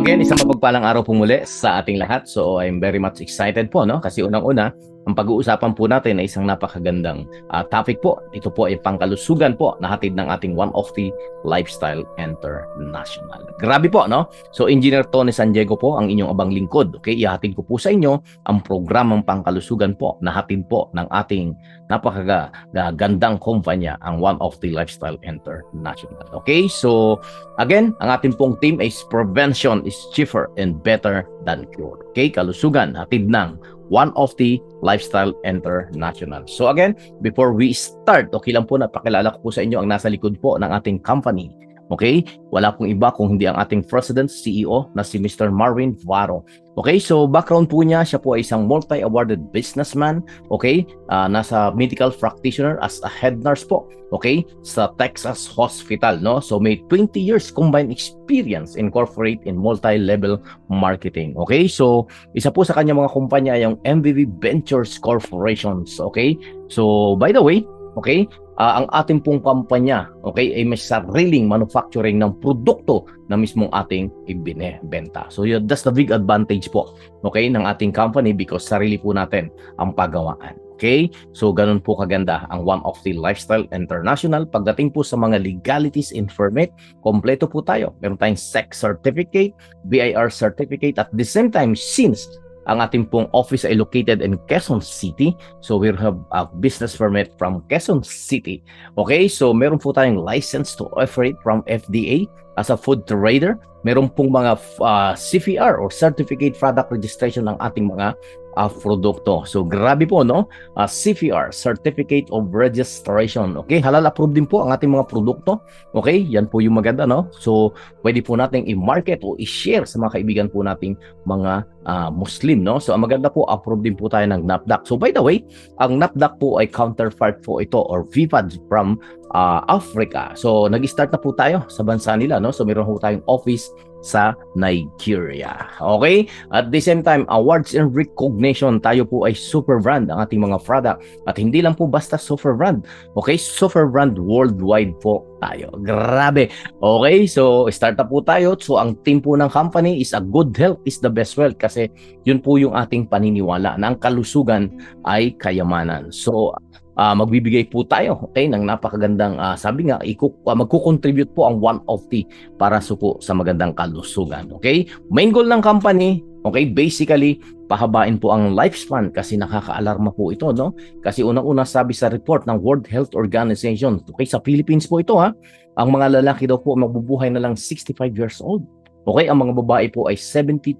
again, isang mapagpalang araw po muli sa ating lahat. So I'm very much excited po no kasi unang-una ang pag-uusapan po natin ay isang napakagandang uh, topic po. Ito po ay pangkalusugan po na hatid ng ating one of the Lifestyle International. Grabe po, no? So, Engineer Tony San Diego po ang inyong abang lingkod. Okay, ihatid ko po sa inyo ang programang pangkalusugan po na hatid po ng ating napakagandang kumpanya, ang one of the Lifestyle International. Okay, so again, ang ating pong team is prevention is cheaper and better than cure. Okay, kalusugan hatid ng one of the Lifestyle International. So again, before we start, okay lang po na pakilala ko po sa inyo ang nasa likod po ng ating company. Okay? Wala pong iba kung hindi ang ating President, CEO na si Mr. Marvin Varo. Okay, so background po niya, siya po ay isang multi-awarded businessman, okay? Uh, nasa medical practitioner as a head nurse po, okay? Sa Texas Hospital, no? So may 20 years combined experience in corporate and multi-level marketing, okay? So isa po sa kanya mga kumpanya ay yung MVV Ventures Corporations, okay? So by the way, okay? Uh, ang ating pong kampanya, okay, ay may sariling manufacturing ng produkto na mismong ating ibinebenta. So yeah, that's the big advantage po, okay, ng ating company because sarili po natin ang pagawaan. Okay? So, ganun po kaganda ang One of the Lifestyle International. Pagdating po sa mga legalities and permit, kompleto po tayo. Meron tayong SEC certificate, BIR certificate, at the same time, since ang ating pong office ay located in Quezon City. So we have a business permit from Quezon City. Okay, so meron po tayong license to operate from FDA as a food trader. Meron pong mga uh, CFR or Certificate Product Registration ng ating mga uh, produkto. So grabe po no, uh, CFR, Certificate of Registration. Okay, halal approved din po ang ating mga produkto. Okay, yan po yung maganda no. So pwede po nating i-market o i-share sa mga kaibigan po nating mga uh, Muslim no. So ang maganda po approved din po tayo ng NAPDAC. So by the way, ang NAPDAC po ay counterpart po ito or VFAD from uh, Africa. So nag-start na po tayo sa bansa nila no. So meron po tayong office sa Nigeria. Okay? At the same time, awards and recognition, tayo po ay super brand ang ating mga product. At hindi lang po basta super brand. Okay? Super brand worldwide po tayo. Grabe. Okay? So, start na po tayo. So, ang team po ng company is a good health is the best wealth kasi yun po yung ating paniniwala na ang kalusugan ay kayamanan. So, uh, magbibigay po tayo okay ng napakagandang uh, sabi nga iku, uh, magko-contribute po ang one of the para suko sa magandang kalusugan okay main goal ng company okay basically pahabain po ang lifespan kasi nakakaalarma po ito no kasi unang-una sabi sa report ng World Health Organization okay sa Philippines po ito ha ang mga lalaki daw po mabubuhay na lang 65 years old Okay, ang mga babae po ay 72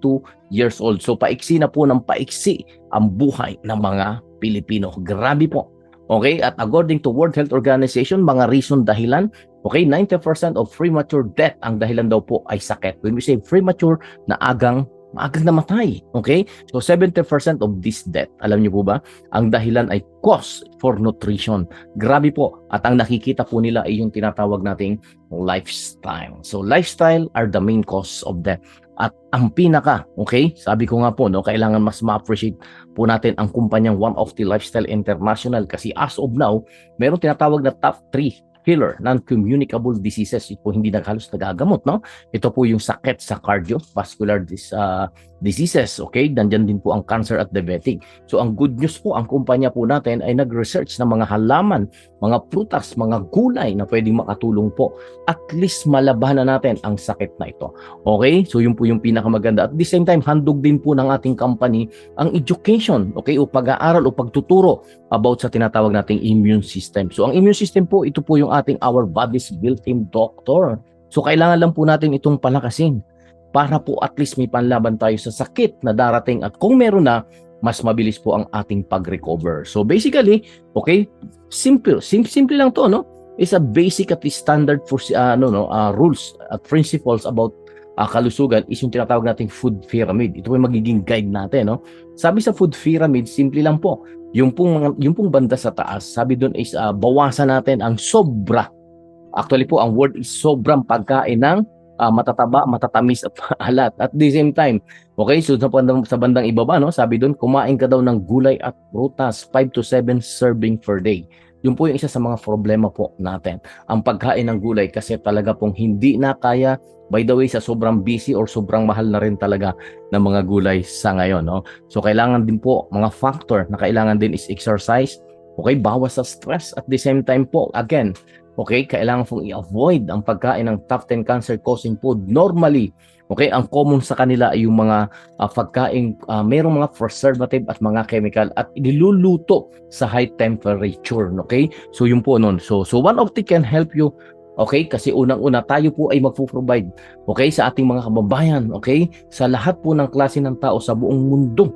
years old. So paiksi na po ng paiksi ang buhay ng mga Pilipino. Grabe po. Okay, at according to World Health Organization, mga reason dahilan, okay, 90% of premature death ang dahilan daw po ay sakit. When we say premature, na agang maagang namatay. Okay? So 70% of this death, alam niyo po ba, ang dahilan ay cause for nutrition. Grabe po. At ang nakikita po nila ay yung tinatawag nating lifestyle. So lifestyle are the main cause of death. At ang pinaka, okay, sabi ko nga po, no, kailangan mas ma-appreciate po natin ang kumpanyang One of the Lifestyle International kasi as of now, meron tinatawag na top 3 killer, non-communicable diseases. Ito po hindi naghalos nagagamot, no? Ito po yung sakit sa cardiovascular dis, uh, diseases, okay? Nandiyan din po ang cancer at diabetic. So ang good news po, ang kumpanya po natin ay nag-research ng mga halaman, mga prutas, mga gulay na pwedeng makatulong po. At least malabanan natin ang sakit na ito. Okay? So yun po yung pinakamaganda. At the same time, handog din po ng ating company ang education, okay? O pag-aaral o pagtuturo about sa tinatawag nating immune system. So ang immune system po, ito po yung ating our body's built-in doctor. So kailangan lang po natin itong palakasin para po at least may panlaban tayo sa sakit na darating at kung meron na, mas mabilis po ang ating pag-recover. So basically, okay, simple, sim simple lang to, no? Is a basic at standard for uh, no, no, uh, rules at principles about uh, kalusugan is yung tinatawag nating food pyramid. Ito po yung magiging guide natin, no? Sabi sa food pyramid, simple lang po. Yung pong, yung pong banda sa taas, sabi doon is uh, bawasan natin ang sobra. Actually po, ang word is sobrang pagkain ng uh, matataba, matatamis at alat. At the same time, okay, so sa bandang, sa bandang ibaba, no, sabi doon, kumain ka daw ng gulay at prutas, 5 to 7 serving per day. Yun po yung isa sa mga problema po natin. Ang pagkain ng gulay kasi talaga pong hindi na kaya by the way sa sobrang busy or sobrang mahal na rin talaga ng mga gulay sa ngayon. No? So kailangan din po mga factor na kailangan din is exercise, okay, bawas sa stress at the same time po, again, okay, kailangan pong i-avoid ang pagkain ng top 10 cancer causing food. Normally, Okay, ang common sa kanila ay yung mga uh, pagkain, uh, mayroong mga preservative at mga chemical at niluluto sa high temperature. Okay, so yun po nun. So, so one of the can help you Okay? Kasi unang-una tayo po ay magpo-provide okay sa ating mga kababayan, okay? Sa lahat po ng klase ng tao sa buong mundo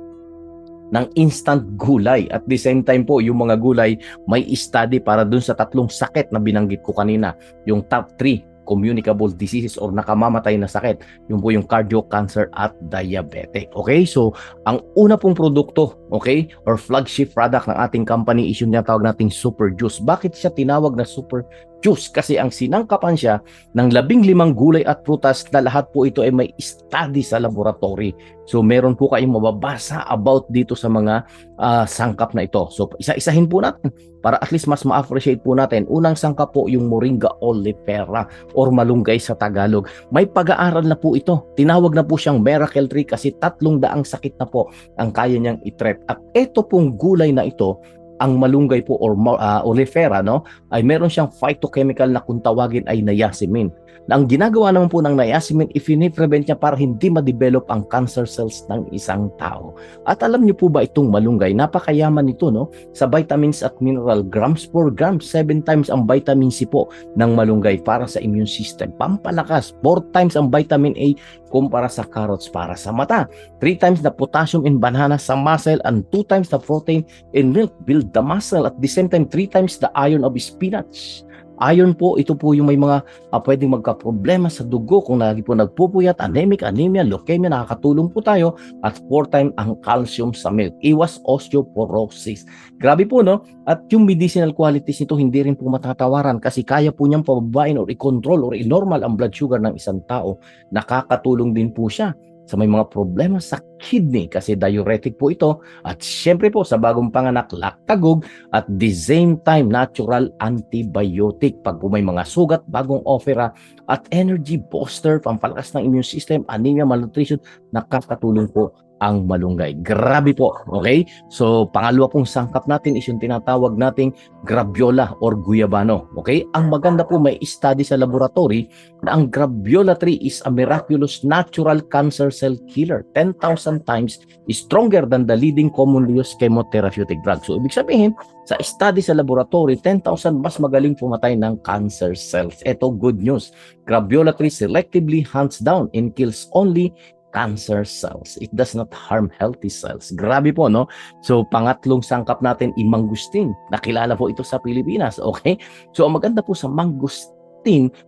ng instant gulay. At the same time po, yung mga gulay may study para dun sa tatlong sakit na binanggit ko kanina. Yung top 3 communicable diseases or nakamamatay na sakit. Yung po yung cardio cancer at diabetic. Okay? So, ang una pong produkto, okay, or flagship product ng ating company is yung tawag nating super juice. Bakit siya tinawag na super juice? Kasi ang sinangkapan siya ng labing limang gulay at prutas na lahat po ito ay may study sa laboratory. So, meron po kayong mababasa about dito sa mga uh, sangkap na ito. So, isa-isahin po natin para at least mas ma-appreciate po natin. Unang sangkap po yung Moringa oleifera or malunggay sa Tagalog. May pag-aaral na po ito. Tinawag na po siyang miracle tree kasi tatlong daang sakit na po ang kaya niyang itreat. At ito pong gulay na ito ang malunggay po or uh, oleifera no ay meron siyang phytochemical na kung tawagin ay niacinamide na ang ginagawa naman po ng niacinamide i-prevent niya para hindi ma-develop ang cancer cells ng isang tao. At alam niyo po ba itong malunggay, napakayaman nito no sa vitamins at mineral grams per gram, 7 times ang vitamin C po ng malunggay para sa immune system. Pampalakas, 4 times ang vitamin A kumpara sa carrots para sa mata. 3 times the potassium in banana sa muscle and 2 times the protein in milk build the muscle. At the same time, 3 times the iron of spinach. Iron po, ito po yung may mga uh, pwedeng magka-problema sa dugo kung lagi po nagpupuyat, anemic, anemia, leukemia, nakakatulong po tayo at four time ang calcium sa milk. Iwas osteoporosis. Grabe po no? At yung medicinal qualities nito hindi rin po matatawaran kasi kaya po niyang pababain or i-control or i-normal ang blood sugar ng isang tao. Nakakatulong din po siya sa may mga problema sa kidney kasi diuretic po ito. At syempre po sa bagong panganak lactagog at the same time natural antibiotic. Pag po may mga sugat bagong opera at energy booster pampalakas ng immune system anemia malnutrition nakakatulong po ang malunggay. Grabe po, okay? So, pangalawa pong sangkap natin is yung tinatawag nating graviola or guyabano, okay? Ang maganda po may study sa laboratory na ang graviola tree is a miraculous natural cancer cell killer. 10,000 times stronger than the leading commonly used chemotherapeutic drug. So, ibig sabihin, sa study sa laboratory, 10,000 mas magaling pumatay ng cancer cells. Ito, good news. Graviola tree selectively hunts down and kills only cancer cells. It does not harm healthy cells. Grabe po, no? So, pangatlong sangkap natin, imangustin. Nakilala po ito sa Pilipinas, okay? So, ang maganda po sa mangustin,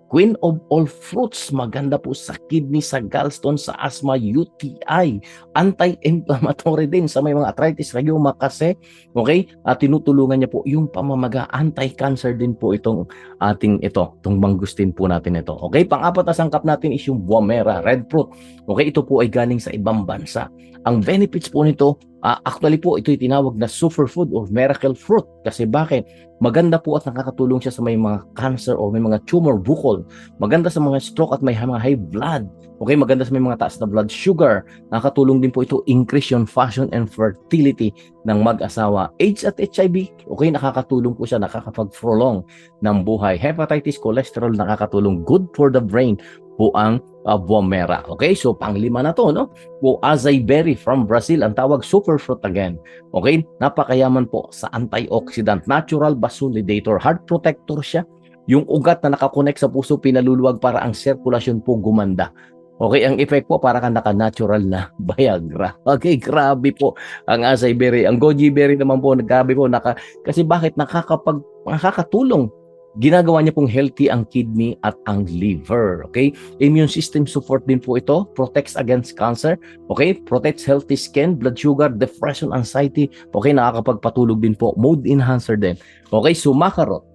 queen of all fruits, maganda po sa kidney, sa gallstone, sa asthma, UTI, anti-inflammatory din sa may mga arthritis, rheuma kasi, okay? At tinutulungan niya po yung pamamaga, anti-cancer din po itong ating ito, itong mangustin po natin ito. Okay? Pang-apat na sangkap natin is yung Womera, red fruit. Okay? Ito po ay galing sa ibang bansa. Ang benefits po nito, uh, actually po ito ay tinawag na superfood or miracle fruit. Kasi bakit? Maganda po at nakakatulong siya sa may mga cancer o may mga tumor bukol. Maganda sa mga stroke at may mga high blood. Okay, maganda sa may mga taas na blood sugar. Nakakatulong din po ito increase yung fashion and fertility ng mag-asawa. AIDS at HIV, okay, nakakatulong po siya, nakakapag-prolong ng buhay. Hepatitis, cholesterol, nakakatulong. Good for the brain po ang uh, Bomera. Okay, so panglima na to, no? Po Azay berry from Brazil, ang tawag superfruit again. Okay, napakayaman po sa antioxidant, natural vasodilator, heart protector siya. Yung ugat na nakakonect sa puso pinaluluwag para ang sirkulasyon po gumanda. Okay, ang effect po para ka naka-natural na Viagra. Okay, grabe po ang acai berry. Ang goji berry naman po, grabe po. Naka, kasi bakit nakakapag, nakakatulong ginagawa niya pong healthy ang kidney at ang liver. Okay? Immune system support din po ito. Protects against cancer. Okay? Protects healthy skin, blood sugar, depression, anxiety. Okay? Nakakapagpatulog din po. Mood enhancer din. Okay? So, makarot.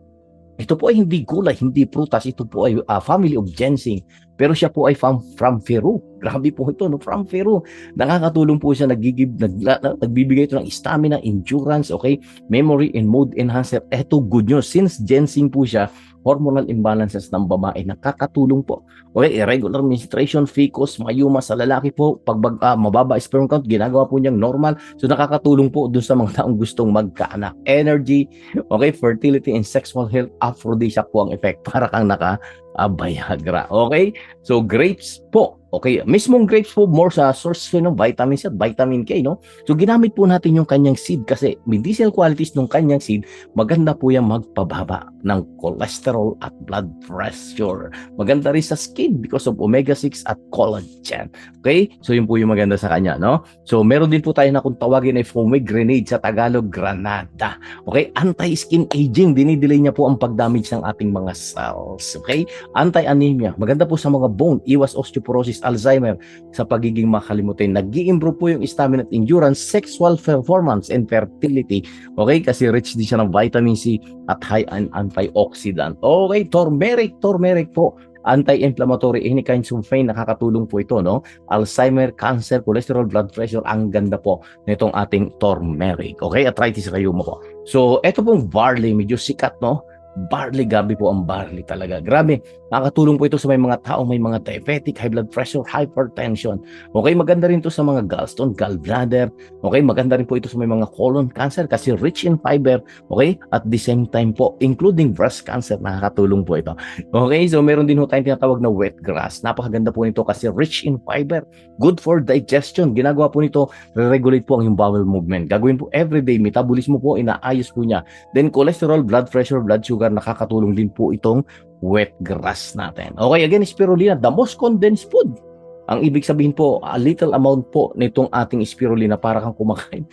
Ito po ay hindi gulay, hindi prutas. Ito po ay uh, family of ginseng. Pero siya po ay from, from Peru. Grabe po ito, no? From Peru. Nakakatulong po siya, nagigib, nag, na- nagbibigay ito ng stamina, endurance, okay? Memory and mood enhancer. Eto, good news. Since ginseng po siya, hormonal imbalances ng babae, nakakatulong po. Okay, irregular menstruation, ficus, mayuma sa lalaki po, pag ah, mababa sperm count, ginagawa po niyang normal. So nakakatulong po dun sa mga taong gustong magkaanak. Energy, okay, fertility and sexual health, aphrodisiac po ang effect. Para kang naka ah, Viagra. Okay? So grapes po. Okay, mismong grapes po more sa source po ng vitamin C at vitamin K, no? So ginamit po natin yung kanyang seed kasi medicinal qualities ng kanyang seed, maganda po yung magpababa ng cholesterol at blood pressure. Maganda rin sa skin because of omega-6 at collagen. Okay? So yun po yung maganda sa kanya, no? So meron din po tayo na kung tawagin ay pomegranate sa Tagalog, granada. Okay? Anti-skin aging, dinidelay niya po ang pagdamage ng ating mga cells. Okay? Anti-anemia, maganda po sa mga bone, iwas osteoporosis, Alzheimer, sa pagiging makalimutin. nag improve po yung stamina at endurance, sexual performance, and fertility. Okay? Kasi rich din siya ng vitamin C at high in antioxidant. Okay, turmeric, turmeric po. Anti-inflammatory, any kinds of pain, nakakatulong po ito, no? Alzheimer, cancer, cholesterol, blood pressure, ang ganda po nitong ating turmeric. Okay, arthritis rheuma po. So, ito pong barley, medyo sikat, no? Barley, gabi po ang barley talaga. Grabe, nakakatulong po ito sa may mga tao, may mga diabetic, high blood pressure, hypertension. Okay, maganda rin to sa mga gallstone, gallbladder. Okay, maganda rin po ito sa may mga colon cancer kasi rich in fiber. Okay, at the same time po, including breast cancer, nakakatulong po ito. Okay, so meron din po tayong tinatawag na wet grass. Napakaganda po nito kasi rich in fiber, good for digestion. Ginagawa po nito, re-regulate po ang yung bowel movement. Gagawin po everyday, metabolismo po, inaayos po niya. Then cholesterol, blood pressure, blood sugar, nakakatulong din po itong wet grass natin. Okay, again, spirulina, the most condensed food. Ang ibig sabihin po, a little amount po nitong ating spirulina para kang kumakain.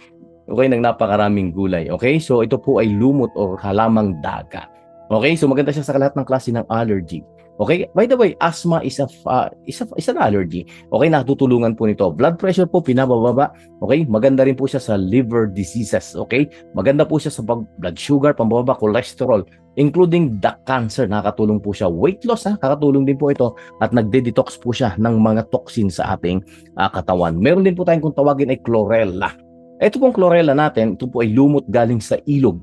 Okay, ng napakaraming gulay. Okay, so ito po ay lumot or halamang daga. Okay, so maganda siya sa lahat ng klase ng allergy. Okay, by the way, asthma is a, uh, is, a, is an allergy. Okay, natutulungan po nito. Blood pressure po, pinabababa. Okay, maganda rin po siya sa liver diseases. Okay, maganda po siya sa blood sugar, pambababa, cholesterol, including the cancer. Nakakatulong po siya. Weight loss, ha? Kakatulong din po ito. At nagde-detox po siya ng mga toxin sa ating ah, katawan. Meron din po tayong kung tawagin ay chlorella. Ito pong chlorella natin, ito po ay lumot galing sa ilog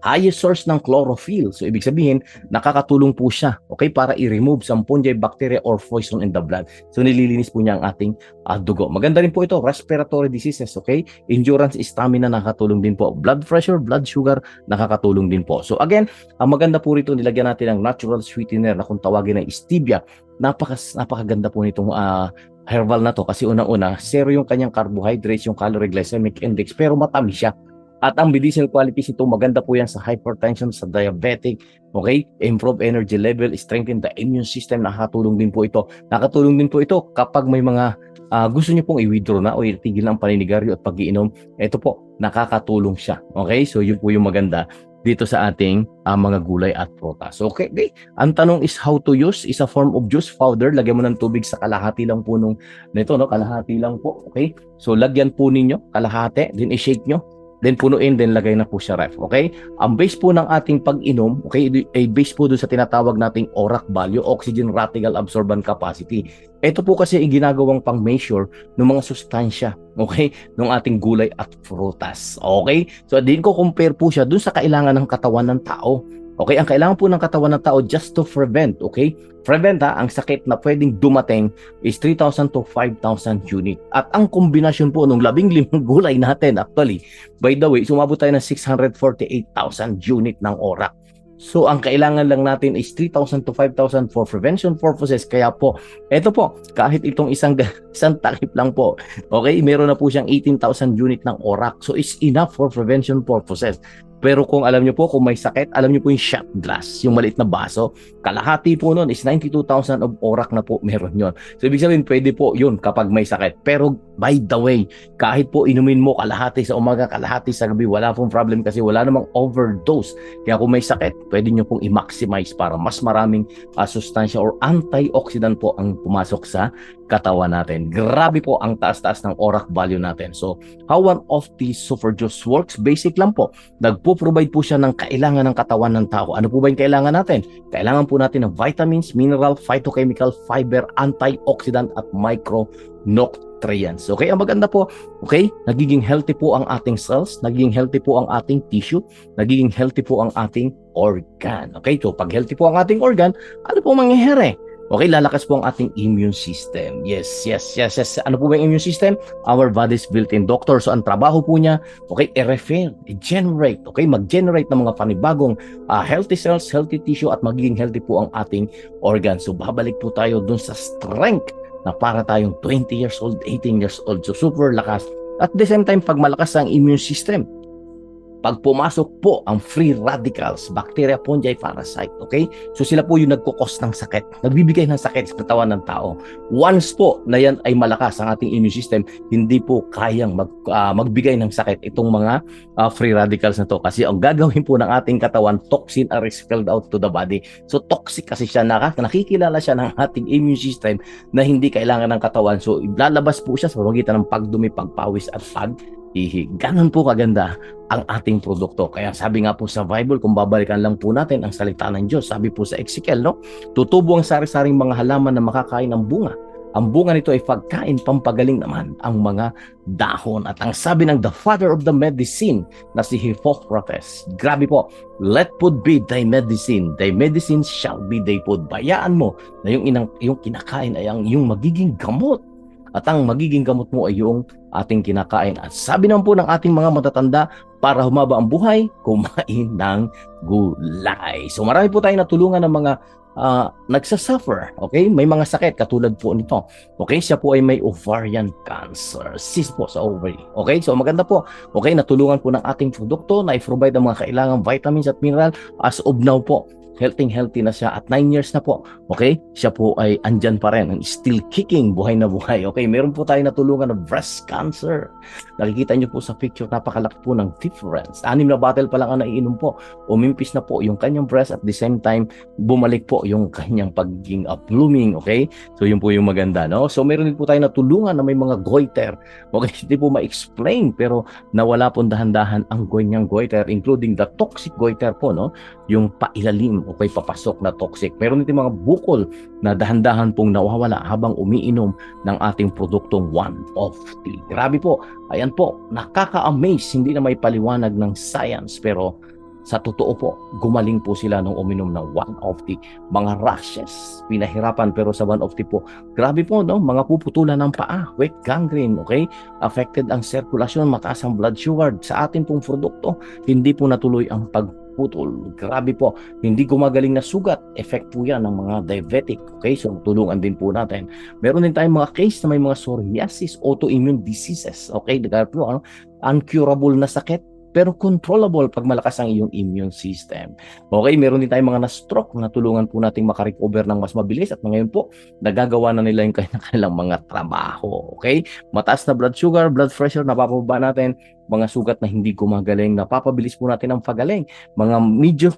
highest source ng chlorophyll. So, ibig sabihin, nakakatulong po siya, okay, para i-remove some fungi, bacteria, or poison in the blood. So, nililinis po niya ang ating ah, dugo. Maganda rin po ito, respiratory diseases, okay? Endurance, stamina, nakakatulong din po. Blood pressure, blood sugar, nakakatulong din po. So, again, ang maganda po rito, nilagyan natin ng natural sweetener na kung tawagin ay stevia. Napaka, napakaganda po nitong ah, herbal na to kasi unang-una, zero yung kanyang carbohydrates, yung calorie glycemic index, pero matamis siya. At ang medicinal qualities ito, maganda po yan sa hypertension, sa diabetic, okay? Improve energy level, strengthen the immune system, nakatulong din po ito. Nakatulong din po ito kapag may mga ah, gusto niyo pong i-withdraw na o itigil ang paninigaryo at pag-iinom, ito po, nakakatulong siya. Okay? So yun po yung maganda dito sa ating ah, mga gulay at prutas. Okay, okay. Ang tanong is how to use is a form of juice powder. Lagyan mo ng tubig sa kalahati lang po nung nito, no? Kalahati lang po. Okay? So lagyan po ninyo kalahati, then i-shake nyo then punuin, then lagay na po siya ref. Okay? Ang base po ng ating pag-inom, okay, ay base po doon sa tinatawag nating ORAC value, oxygen radical absorbent capacity. Ito po kasi ay ginagawang pang-measure ng mga sustansya, okay, ng ating gulay at prutas. Okay? So, din ko compare po siya doon sa kailangan ng katawan ng tao. Okay, ang kailangan po ng katawan ng tao just to prevent, okay? Prevent ha, ang sakit na pwedeng dumating is 3,000 to 5,000 unit. At ang kombinasyon po ng labing limang gulay natin actually, by the way, sumabot tayo ng 648,000 unit ng orak. So, ang kailangan lang natin is 3,000 to 5,000 for prevention purposes. Kaya po, eto po, kahit itong isang, isang takip lang po, okay, meron na po siyang 18,000 unit ng orak. So, it's enough for prevention purposes. Pero kung alam niyo po, kung may sakit, alam niyo po yung shot glass, yung maliit na baso, kalahati po nun is 92,000 of orak na po meron yon. So, ibig sabihin, pwede po yun kapag may sakit. Pero, by the way, kahit po inumin mo kalahati sa umaga, kalahati sa gabi, wala pong problem kasi wala namang overdose. Kaya kung may sakit, pwede nyo pong i-maximize para mas maraming uh, sustansya or antioxidant po ang pumasok sa katawan natin. Grabe po ang taas-taas ng ORAC value natin. So, how one of the super juice works? Basic lang po. Nagpo-provide po siya ng kailangan ng katawan ng tao. Ano po ba yung kailangan natin? Kailangan po natin ng vitamins, mineral, phytochemical, fiber, antioxidant at micronutrients. Okay, ang maganda po, okay, nagiging healthy po ang ating cells, nagiging healthy po ang ating tissue, nagiging healthy po ang ating organ. Okay, so pag healthy po ang ating organ, ano po mangyayari? Okay, lalakas po ang ating immune system. Yes, yes, yes, yes. Ano po ba yung immune system? Our body's built-in doctor. So, ang trabaho po niya, okay, i-refill, i-generate, okay, mag-generate ng mga panibagong uh, healthy cells, healthy tissue, at magiging healthy po ang ating organs. So, babalik po tayo dun sa strength na para tayong 20 years old, 18 years old. So, super lakas. At the same time, pag malakas ang immune system, pag pumasok po ang free radicals, bacteria, fungi, parasite, okay? So sila po yung nagkukos ng sakit, nagbibigay ng sakit sa katawan ng tao. Once po na yan ay malakas ang ating immune system, hindi po kayang mag, uh, magbigay ng sakit itong mga uh, free radicals na to. Kasi ang gagawin po ng ating katawan, toxin are expelled out to the body. So toxic kasi siya, nakikilala siya ng ating immune system na hindi kailangan ng katawan. So lalabas po siya sa pamagitan ng pagdumi, pagpawis at pag ihi. Ganon po kaganda ang ating produkto. Kaya sabi nga po sa Bible, kung babalikan lang po natin ang salita ng Diyos, sabi po sa Ezekiel, no? Tutubo ang sari-saring mga halaman na makakain ng bunga. Ang bunga nito ay pagkain, pampagaling naman ang mga dahon. At ang sabi ng the father of the medicine na si Hippocrates, grabe po, let food be thy medicine, thy medicine shall be thy food. Bayaan mo na yung, inang, yung kinakain ay ang yung magiging gamot at ang magiging gamot mo ay yung ating kinakain. At sabi naman po ng ating mga matatanda, para humaba ang buhay, kumain ng gulay. So marami po tayong natulungan ng mga uh, nagsasuffer, okay? May mga sakit katulad po nito. Okay, siya po ay may ovarian cancer, cyst po sa ovary. Okay, so maganda po. Okay, natulungan po ng ating produkto na i-provide ang mga kailangang vitamins at mineral as of now po healthy healthy na siya at 9 years na po. Okay? Siya po ay andyan pa rin still kicking, buhay na buhay. Okay? Meron po tayo natulungan ng breast cancer. Nakikita niyo po sa picture, napakalaki po ng difference. Anim na bottle pa lang ang naiinom po. Umimpis na po yung kanyang breast at the same time, bumalik po yung kanyang pagiging uh, blooming. Okay? So yun po yung maganda. No? So meron din po tayo natulungan na may mga goiter. Okay? Hindi po ma-explain pero nawala po dahan-dahan ang ganyang goiter including the toxic goiter po. No? Yung pailalim o kay papasok na toxic. Meron din mga bukol na dahan-dahan pong nawawala habang umiinom ng ating produktong one of the. Grabe po. Ayan po, nakaka-amaze. Hindi na may paliwanag ng science pero sa totoo po, gumaling po sila nung uminom ng one of the mga rashes. Pinahirapan pero sa one of the po, grabe po no, mga puputulan ng paa, weight gangrene, okay? Affected ang sirkulasyon, mataas ang blood sugar. Sa ating pong produkto, hindi po natuloy ang pag putol. Grabe po, hindi gumagaling na sugat. Effect po yan ng mga diabetic. Okay, so tulungan din po natin. Meron din tayong mga case na may mga psoriasis, autoimmune diseases. Okay, po, ano, uncurable na sakit pero controllable pag malakas ang iyong immune system. Okay, meron din tayong mga na-stroke na tulungan po nating makarecover ng mas mabilis at ngayon po, nagagawa na nila yung kanilang mga trabaho. Okay, mataas na blood sugar, blood pressure, napapababa natin, mga sugat na hindi gumagaling, napapabilis po natin ang pagaling, mga medyo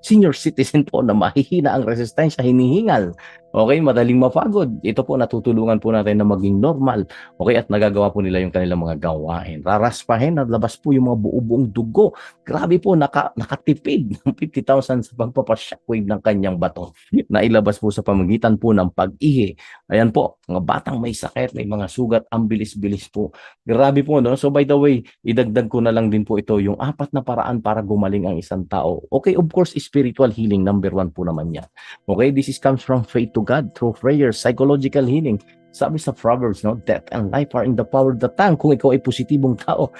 senior citizen po na mahihina ang resistensya, hinihingal. Okay, madaling mapagod. Ito po natutulungan po natin na maging normal. Okay, at nagagawa po nila yung kanilang mga gawain. Raraspahin at labas po yung mga buo-buong dugo. Grabe po, naka, nakatipid ng 50,000 sa pagpapashockwave ng kanyang bato na ilabas po sa pamagitan po ng pag-ihi. Ayan po, mga batang may sakit, may mga sugat, ang bilis-bilis po. Grabe po, no? So by the way, idagdag ko na lang din po ito yung apat na paraan para gumaling ang isang tao. Okay, of course, spiritual healing, number one po naman yan. Okay, this is comes from faith God through prayer, psychological healing. Sabi sa Proverbs, no, death and life are in the power of the tongue. Kung ikaw ay positibong tao,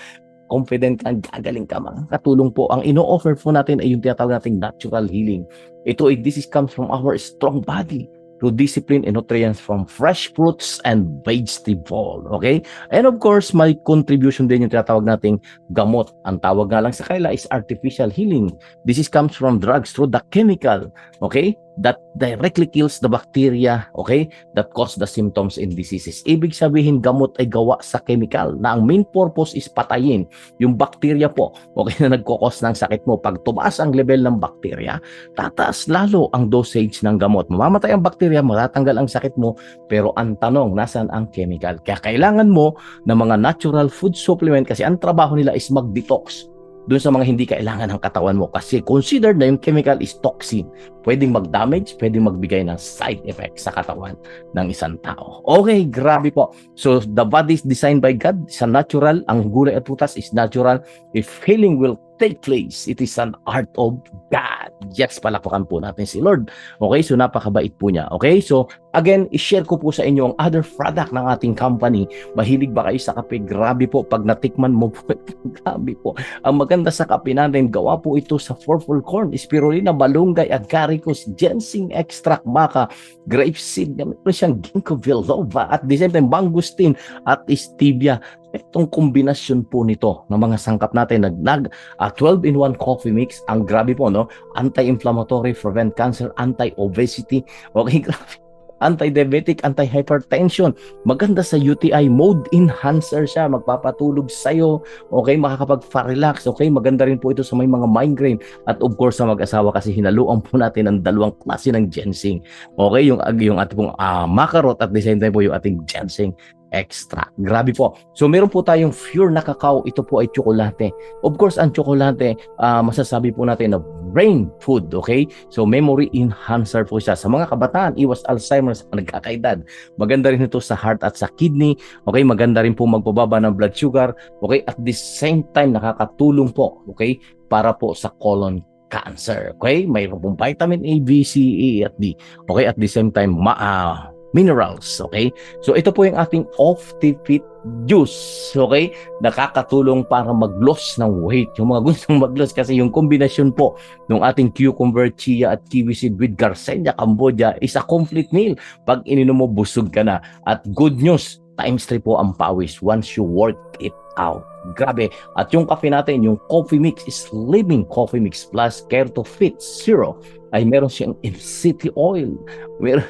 confident ka, gagaling ka, makakatulong po. Ang ino-offer po natin ay yung tinatawag nating natural healing. Ito, this is comes from our strong body through discipline and nutrients from fresh fruits and vegetable. Okay? And of course, may contribution din yung tinatawag nating gamot. Ang tawag nga lang sa kanila is artificial healing. This is comes from drugs through the chemical. Okay? That directly kills the bacteria, okay, that cause the symptoms and diseases. Ibig sabihin, gamot ay gawa sa chemical na ang main purpose is patayin yung bacteria po, okay, na nagkukos ng sakit mo. Pag tumaas ang level ng bacteria, tataas lalo ang dosage ng gamot. Mamamatay ang bacteria, matatanggal ang sakit mo, pero ang tanong, nasan ang chemical? Kaya kailangan mo ng mga natural food supplement kasi ang trabaho nila is mag-detox doon sa mga hindi kailangan ng katawan mo kasi considered na yung chemical is toxin. Pwedeng mag-damage, pwedeng magbigay ng side effects sa katawan ng isang tao. Okay, grabe po. So, the body is designed by God. Sa natural, ang gulay at putas is natural. If healing will take place, it is an art of God. Yes, palakpakan po natin si Lord. Okay, so napakabait po niya. Okay, so again, i-share ko po sa inyo ang other product ng ating company. Mahilig ba kayo sa kape? Grabe po, pag natikman mo po, grabe po. Ang maganda sa kape natin, gawa po ito sa purple corn, spirulina, malunggay, agaricus, ginseng extract, maca, grapeseed, meron siyang ginkgo biloba, at the same time, mangosteen at stevia. Itong kombinasyon po nito ng mga sangkap natin, nag, nag uh, 12 in 1 coffee mix, ang grabe po, no? Anti-inflammatory, prevent cancer, anti-obesity. Okay, grabe anti-diabetic, anti-hypertension. Maganda sa UTI, mode enhancer siya, magpapatulog sa'yo, okay, makakapag-relax, okay, maganda rin po ito sa may mga migraine at of course sa mag-asawa kasi hinaluan po natin ang dalawang klase ng ginseng. Okay, yung, yung ating pong uh, macarot at the same time po yung ating ginseng extra. Grabe po. So meron po tayong pure na cacao. Ito po ay tsokolate. Of course, ang tsokolate, uh, masasabi po natin na brain food, okay? So memory enhancer po siya. Sa mga kabataan, iwas Alzheimer's nagkakaedad. Maganda rin ito sa heart at sa kidney. Okay, maganda rin po magpababa ng blood sugar. Okay, at the same time, nakakatulong po, okay, para po sa colon cancer. Okay? Mayroon pong vitamin A, B, C, E, at D. Okay? At the same time, ma uh, minerals. Okay? So ito po yung ating off the fit juice. Okay? Nakakatulong para mag-loss ng weight. Yung mga gustong mag-loss kasi yung kombinasyon po ng ating cucumber, chia at kiwi seed with Garcinia Cambodia is a complete meal. Pag ininom mo, busog ka na. At good news, times 3 po ang pawis once you work it out. Grabe. At yung kape natin, yung coffee mix is Living Coffee Mix Plus Care to Fit Zero ay meron siyang MCT oil. Meron.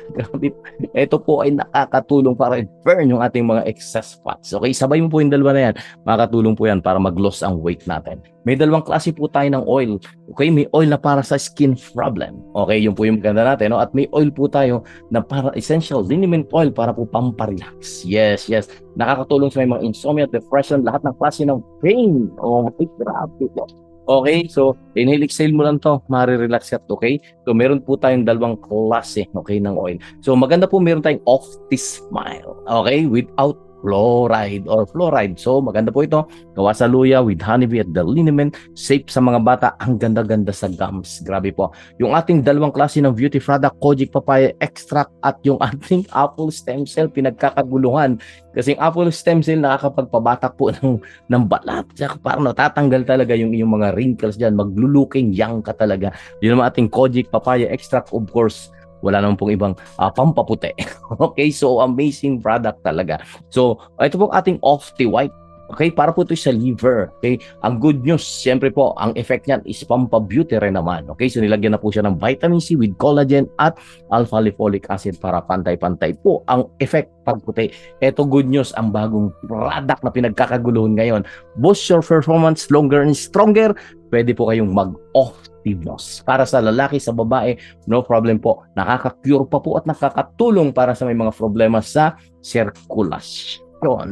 Ito po ay nakakatulong para burn yung ating mga excess fats. Okay, sabay mo po yung dalawa na yan. Makakatulong po yan para mag-loss ang weight natin. May dalawang klase po tayo ng oil. Okay, may oil na para sa skin problem. Okay, yun po yung maganda natin. No? At may oil po tayo na para essential liniment oil para po pamparelax. Yes, yes. Nakakatulong sa mga insomnia, depression, lahat ng klase ng pain. Oh, grabe po. Okay, so inhale exhale mo lang to, mare-relax ka, okay? So meron po tayong dalawang klase, okay, ng oil. So maganda po meron tayong off the smile, okay? Without fluoride or fluoride. So maganda po ito. Gawa sa luya with honeybee at the. Safe sa mga bata. Ang ganda-ganda sa gums. Grabe po. Yung ating dalawang klase ng beauty product, Kojic Papaya Extract at yung ating apple stem cell pinagkakaguluhan. Kasi yung apple stem cell nakakapagpabata po ng, ng balat. Parang natatanggal talaga yung, yung mga wrinkles dyan. Magluluking young ka talaga. Yun ang ating Kojic Papaya Extract of course wala naman pong ibang uh, pampaputi. okay, so amazing product talaga. So, ito po ating off the white Okay, para po ito sa liver. Okay, ang good news, siyempre po, ang effect niyan is pampabeauty rin naman. Okay, so nilagyan na po siya ng vitamin C with collagen at alpha-lipolic acid para pantay-pantay po ang effect pagputi. Ito good news, ang bagong product na pinagkakaguluhan ngayon. Boost your performance longer and stronger. Pwede po kayong mag-off effectiveness. Para sa lalaki, sa babae, no problem po. Nakaka-cure pa po at nakakatulong para sa may mga problema sa circulation.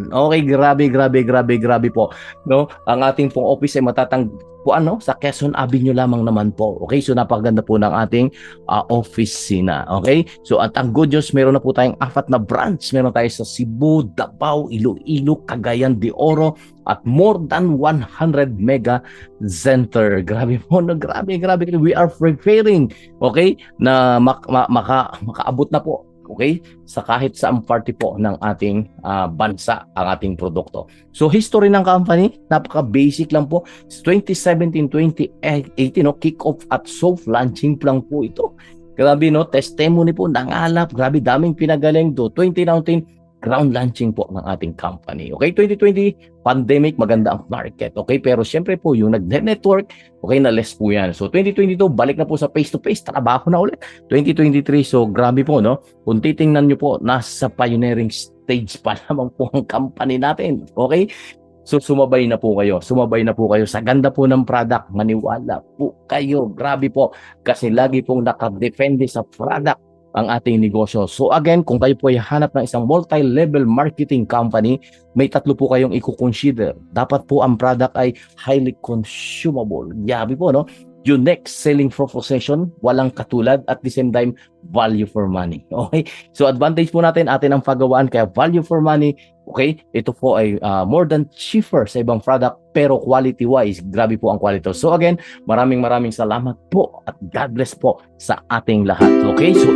Okay, grabe, grabe, grabe, grabe po. No? Ang ating pong office ay matatang po ano sa Quezon Avenue lamang naman po. Okay? So napakaganda po ng ating uh, opisina. Okay? So at ang good news, meron na po tayong apat na branch. Meron tayo sa Cebu, Davao, Iloilo, Cagayan de Oro at more than 100 mega center. Grabe po, no? grabe, grabe. We are preparing, okay, na mak- mak- maka- makaabot na po okay? Sa kahit saang party po ng ating uh, bansa ang ating produkto. So history ng company, napaka-basic lang po. 2017-2018, no, kick-off at soft launching lang po ito. Grabe no, testimony po, nangalap, grabe daming pinagaling do. 2019, ground launching po ng ating company. Okay, 2020, pandemic, maganda ang market. Okay, pero syempre po, yung nag-network, okay na less po yan. So, 2022, balik na po sa face-to-face, trabaho na ulit. 2023, so grabe po, no? Kung titingnan nyo po, nasa pioneering stage pa lamang po ang company natin. Okay? So sumabay na po kayo. Sumabay na po kayo sa ganda po ng product. Maniwala po kayo. Grabe po. Kasi lagi pong nakadepende sa product ang ating negosyo. So again, kung kayo po ay hanap ng isang multi-level marketing company, may tatlo po kayong i-consider. Dapat po ang product ay highly consumable. Grabe po, no? Unique selling proposition, walang katulad, at the same time, value for money. Okay? So advantage po natin, atin ang pagawaan, kaya value for money, Okay? Ito po ay uh, more than cheaper sa ibang product pero quality-wise, grabe po ang quality. So again, maraming maraming salamat po at God bless po sa ating lahat. Okay? So